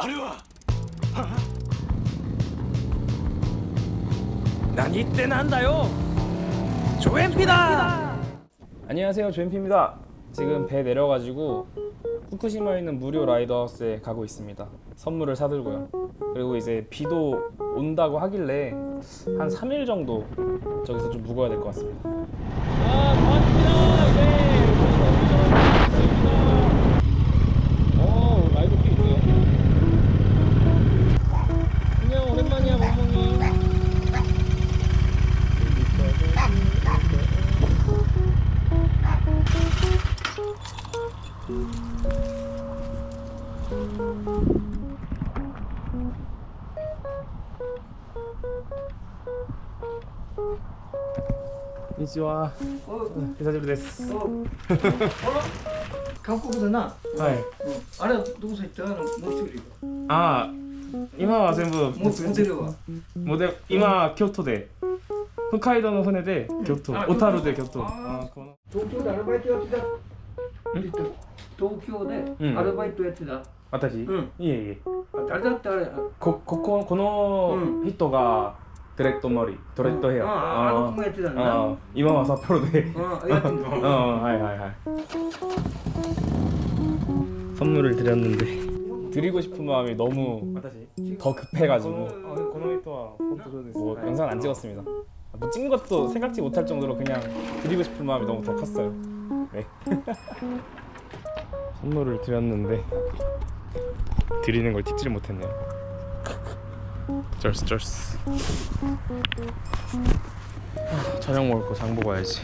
あれは 난이 때 난다요. 조엠피다. 안녕하세요, 조엠피입니다. 지금 배 내려가지고 후쿠시마에 있는 무료 라이더하우스에 가고 있습니다. 선물을 사들고요. 그리고 이제 비도 온다고 하길래 한 3일 정도 저기서 좀 묵어야 될 것 같습니다. 아, 고맙습니다. 네, Konnichiwa. 久しぶりです。韓国だな。はい。あれはどこさ行った？のもう一人ああ、今は全部もうモデルは？モデル今京都で北海道の船で京都、あ小樽で京都。ああこの東京でアルバイトやってた？東京でアルバイトやってた？私、うんいえいえ。誰だってあれ？ここここのうん人がトレッドモリ、トレッドヘア。あああの子もやってたんだな。ああ今は札幌で。うんやってんうの。んはいはいはい。선물을 드렸는데 드리고 싶은 마음이 너무 더 급해가지고 뭐 영상 안 찍었습니다. 뭐 찍는 것도 생각지 못할 정도로 그냥 드리고 싶은 마음이 너무 더 컸어요. 네. 선물을 드렸는데 드리는 걸 찍지를 못했네요. 쩔스 쩔스. 아, 저녁 먹을 거 장 보고 와야지.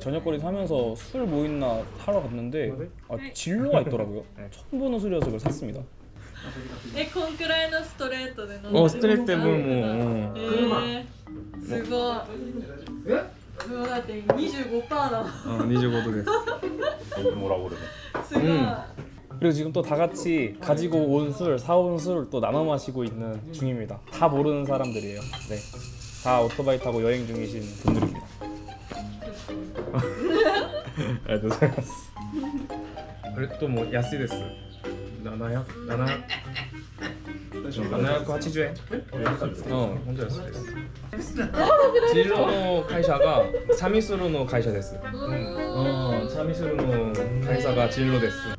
저녁거리 사면서 술 뭐 있나 사러 갔는데 아, 진로가 있더라고요. 처음 보는 술이어서 그걸 샀습니다. えこんくらいのストレートで飲んでる 어 스트레스 때문에 뭐. 어. えー、すごいえ？もうだって25%だもん 어, 25도 됐어. すごい、 음. 그리고 지금 또 다 같이 가지고 온 술, 사온 술 또 나눠 마시고 있는 중입니다. 다 모르는 사람들이에요. 네. 다 오토바이 타고 여행 중이신 분들입니다. 아, 노사였어. 그리고 또뭐 야스데스. 나나야? 나나. 나나야코 하치주에. 어. 어, 혼자 야스데스. 진로노 카이샤가 사미스로노 카이샤 데스. 어, 사미스로노 카이사가 진로 데스.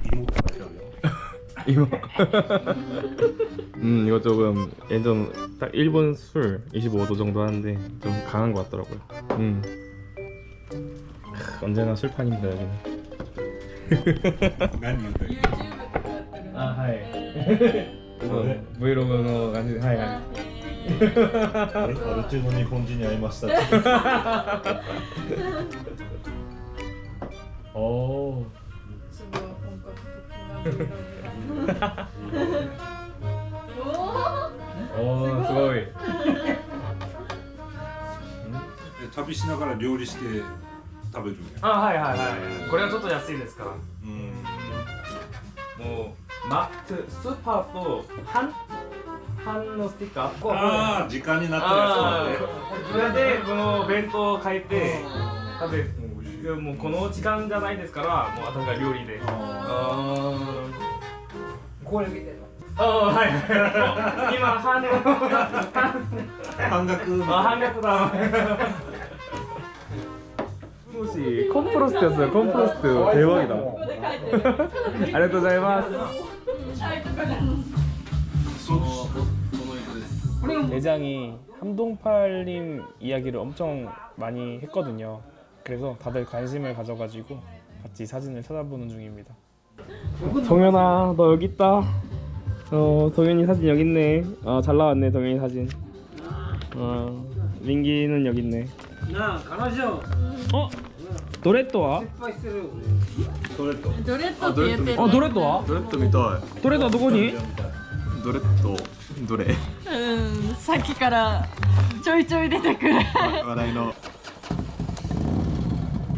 これ芋とかじゃあ 이거. 음, 이거 조금 예전 딱 일본 술 25도 정도 하는데 좀 강한 것 같더라고요. 음. 크, 언제나 술판입니다 여기는. 何言うた YouTube とかやってる 아, 하이. え 어, 브이로그の感じで、はいはい。あへーアル中の日本人に会いましたっておー。すごい本格的な おおー、すごい。旅しながら料理して食べるあ、はいはいはい。これはちょっと安いですから。うんもう、マックスーパーと半半のステッカー。ああ時間になってるあやーそれでこの弁当を変えて食べ るもうこの時間じゃないですからもう私が料理であこれ見て。あはい今半の半つね半額あ半額だもしコンプロストやつだコンプロスト대박이다 ここで書いてる ありがとうございますサイトから 내장이 함동팔님 이야기를 엄청 많이 했거든요. 그래서 다들 관심을 가져가지고 같이 사진을 찾아보는 중입니다. 동현아, 너 여기 있다. 어, 동현이 사진 여기 있네. 어, 잘 나왔네, 동현이 사진. 어, 민기는 여기 있네.なあ彼女。 어? ドレッドは失敗するドレッドドレッドって言ってるあドレッドはドレッドみたいドレッドはどこにドレッドどれうんさっきからちょいちょい出てくる話題の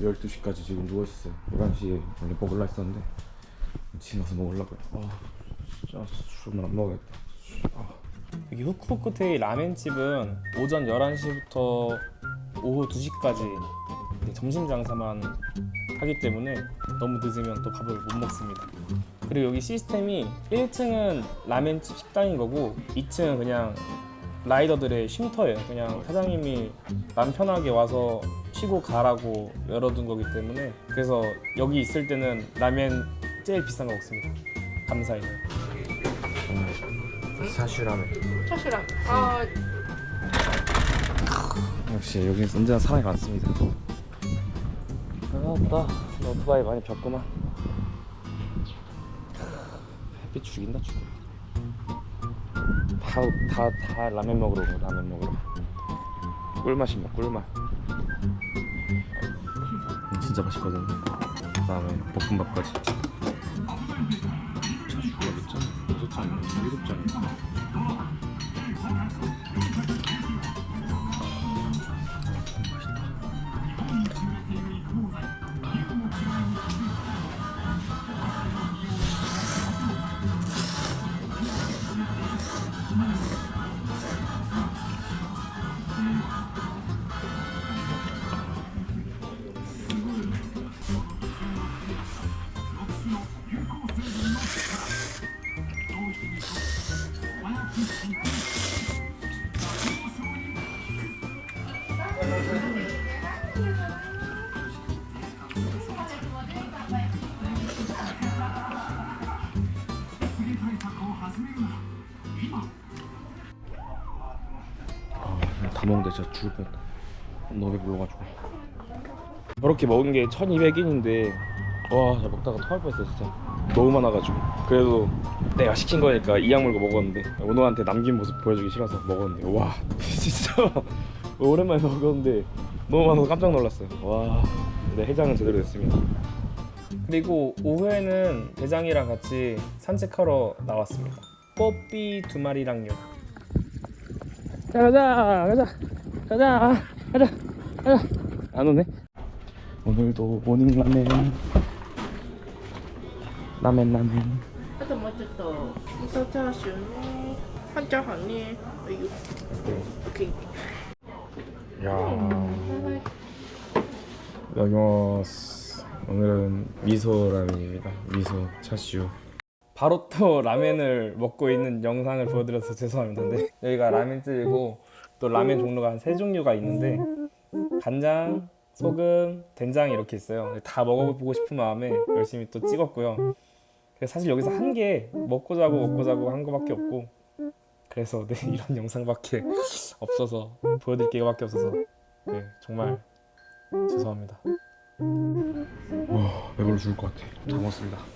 12시까지 지금 누워있었어요 11시에 원래 먹으려 했었는데 지나서 먹으려고요 아 진짜 술만 안 먹어야겠다 아. 여기 후쿠오쿠테이 라멘집은 오전 11시부터 오후 2시까지 점심 장사만 하기 때문에 너무 늦으면 또 밥을 못 먹습니다. 그리고 여기 시스템이 1층은 라멘집 식당인 거고 2층은 그냥 라이더들의 쉼터예요. 그냥 사장님이 맘 편하게 와서 쉬고 가라고 열어둔 거기 때문에 그래서 여기 있을 때는 라면 제일 비싼 거 먹습니다. 감사해요. 사슈라멘. 사실은 아 역시 여기는 언제나 사람이 많습니다. 아따, 너 오토바이 많이 폈구만. 햇빛 죽인다 죽어. 다, 다, 다 라면 먹으러 오고 라면 먹으러. 꿀맛입니다, 꿀맛. 음, 진짜 맛있거든. 그다음에 볶음밥까지. 차슈가 몇 잔? 여섯 잔, 일곱 잔. 먹는데 진짜 죽을 뻔했다. 너무 배불러가지고. 저렇게 먹은 게 1200인인데 와, 먹다가 토할 뻔했어 진짜. 너무 많아가지고. 그래도 내가 시킨 거니까 이악 물고 먹었는데 오너한테 남긴 모습 보여주기 싫어서 먹었는데 와, 진짜 오랜만에 먹었는데 너무 많아서 깜짝 놀랐어요. 와, 근데 해장은 제대로 됐습니다. 그리고 오후에는 대장이랑 같이 산책하러 나왔습니다. 뽀삐 두 마리랑요. 자 가자 가자 가자 가자 가자. 안 오네? 오늘도 모닝 라멘. 라멘 라멘. 하도 멋졌다 이사차 시원해 한자 하네 아유 오케이. 야. 여기스 오늘은 미소 라면입니다. 미소 차슈 바로 또 라면을 먹고 있는 영상을 보여드려서 죄송합니다 근데 여기가 라면집이고 또 라면 종류가 한 세 종류가 있는데 간장, 소금, 된장 이렇게 있어요 다 먹어보고 싶은 마음에 열심히 또 찍었고요 사실 여기서 한게 먹고 자고 먹고 자고 한 거밖에 없고 그래서 네, 이런 영상밖에 없어서 보여드릴 게 이거밖에 없어서 네 정말 죄송합니다. 와 배불러 죽을 것 같아. 다 먹었습니다.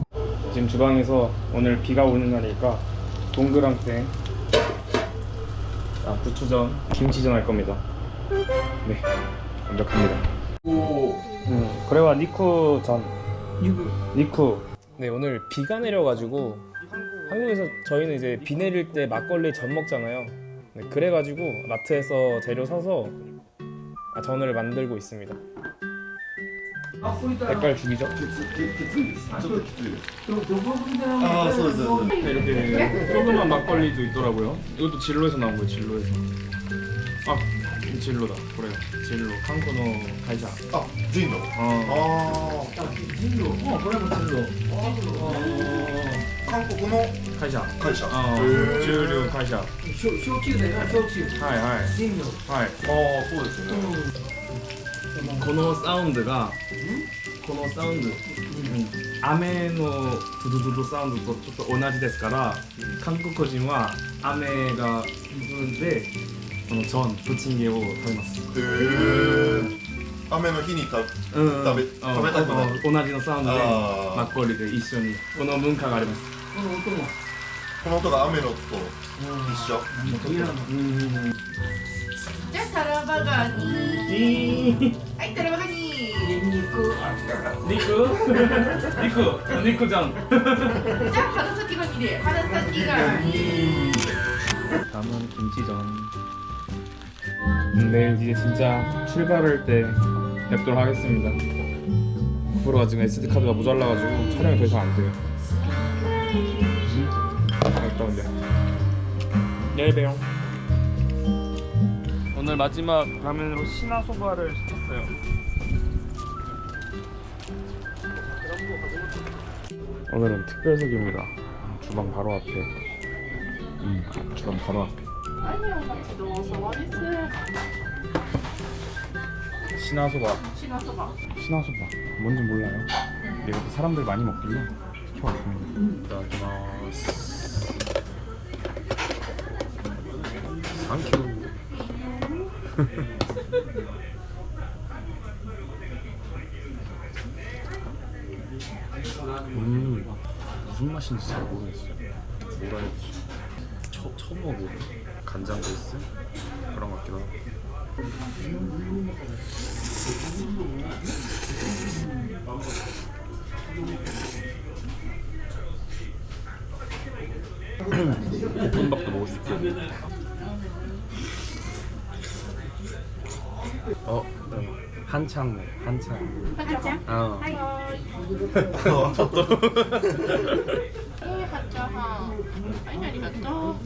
지금 주방에서 오늘 비가 오는 날이니까 동그랑땡 아 부추전 김치전 할 겁니다. 네 완벽합니다. 음, 그래와 니쿠 전 니쿠. 네 오늘 비가 내려가지고 한국에서 저희는 이제 비 내릴 때 막걸리 전 먹잖아요. 네, 그래가지고 마트에서 재료 사서 아, 전을 만들고 있습니다. あこういったら 색깔 죽이죠? ちょっときついですどどこでも 아, そうですそうです 이렇게 조그만 막걸리도 있더라고요. 이것도 진로에서 나온 거예요. 진로에서. 아, 이 진로다. 그래요. 진로. 한국어 가이사. あ、ジンの。 어. あ人狼 어, 그래 뭐 진로. あ、韓国の 가이사. 会社。 어, へー 주류 가이사. 焼焼酎だよな焼酎 하이 하이. 人狼 하이. ああ、そうですよね。このサウンドが このサウンド、雨のドゥドゥドゥドサウンドとちょっと同じですから韓国人は雨が降るんでこのジョンプチンゲを食べます、へえ。雨の日にたうん食べうん食べたくなる同じのサウンドでマッコリで一緒にこの文化がありますこの音もこの音が雨の音と一緒。じゃあタラバガニ。はいタラバガニ 니쿠. 니쿠? 니쿠, 니쿠장. 다음은 김치전. 내일 네, 이제 진짜 출발할 때 뵙도록 하겠습니다. 프로가 지금 SD 카드가 모자라가지고 촬영이 더 이상 안 돼요. 갔다 올려. 내일 봬요. 오늘 마지막 라면으로 신화 소바를 시켰어요. 오늘은 특별석입니다. 주방 바로 앞에. 음, 주방 바로 앞에. 신화소바. 신화소바. 신화소바. 뭔지 몰라요. 내가 또 사람들 많이 먹길래 시켜왔습니다. 이따가마스. 음. 땡큐. 맛인지 잘 모르겠어요. 뭐라 했지? 처, 처음 먹어보고 간장 베이스? 그런 것 같기도 하고. 볶음밥도 먹을 수 있게. 어, 한창, 한창. はちゃん 어. はいえー、はちゃんはいありがとう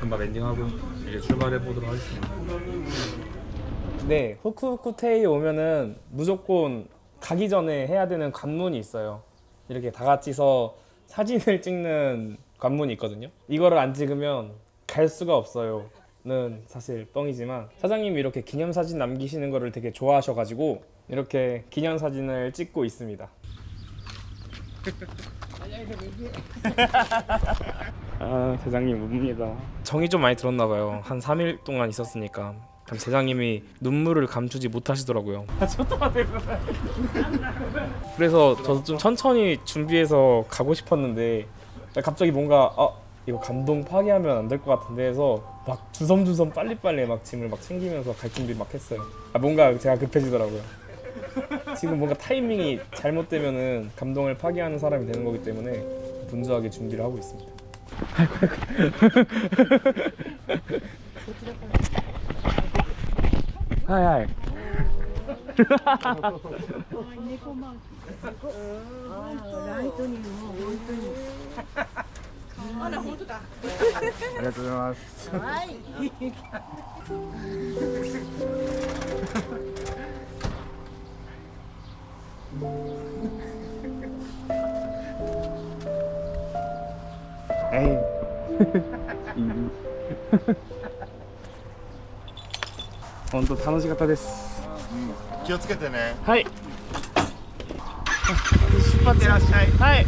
볶음밥 엔딩하고 이제 출발해 보도록 하겠습니다. 네, 후쿠후쿠테이 오면은 무조건 가기 전에 해야 되는 관문이 있어요. 이렇게 다 같이서 사진을 찍는 관문이 있거든요. 이거를 안 찍으면 갈 수가 없어요. 는 사실 뻥이지만 사장님이 이렇게 기념사진 남기시는 거를 되게 좋아하셔가지고 이렇게 기념사진을 찍고 있습니다. 아 대장님 웁니다. 정이 좀 많이 들었나 봐요. 한 3일 동안 있었으니까. 참 대장님이 눈물을 감추지 못하시더라고요. 그래서 저도 좀 천천히 준비해서 가고 싶었는데 갑자기 뭔가 아 이거 감동 파괴하면 안 될 것 같은데 해서 막 주섬주섬 빨리빨리 막 짐을 막 챙기면서 갈 준비 막 했어요. 아 뭔가 제가 급해지더라고요. 지금 뭔가 타이밍이 잘못되면은 감동을 파괴하는 사람이 되는 거기 때문에 분주하게 준비를 하고 있습니다. 하이 하이. あら本当だありがとうございます。에 이. 本当楽しかったです。気をつけてね。はい。出発いらっしゃい。はい。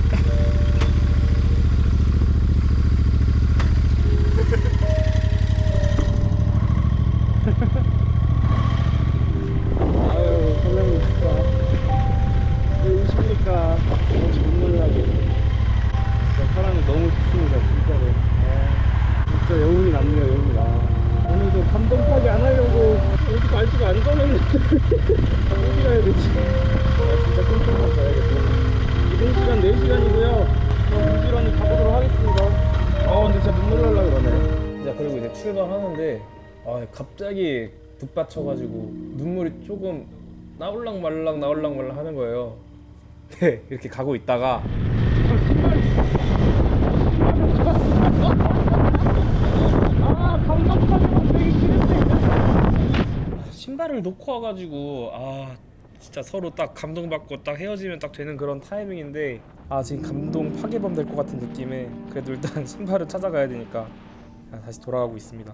하는데 아 갑자기 북받쳐가지고 눈물이 조금 나올랑 말랑 나올랑 말랑 하는 거예요. 네 이렇게 가고 있다가 신발을 놓고 와가지고 아 진짜 서로 딱 감동받고 딱 헤어지면 딱 되는 그런 타이밍인데 아 지금 감동 파괴범 될 것 같은 느낌에 그래도 일단 신발을 찾아가야 되니까 아, 다시 돌아가고 있습니다.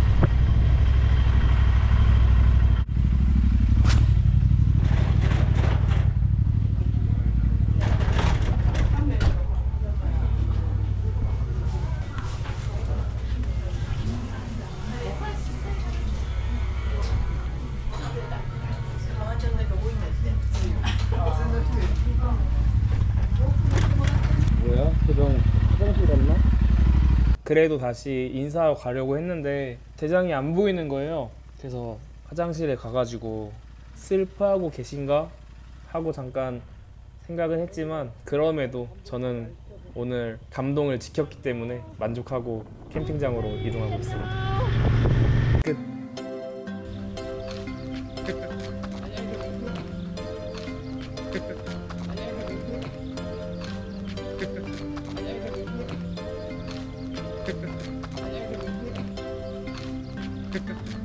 그래도 다시 인사하고 가려고 했는데 대장이 안 보이는 거예요. 그래서 화장실에 가가지고 슬퍼하고 계신가 하고 잠깐 생각은 했지만 그럼에도 저는 오늘 감동을 지켰기 때문에 만족하고 캠핑장으로 이동하고 있습니다. 끝.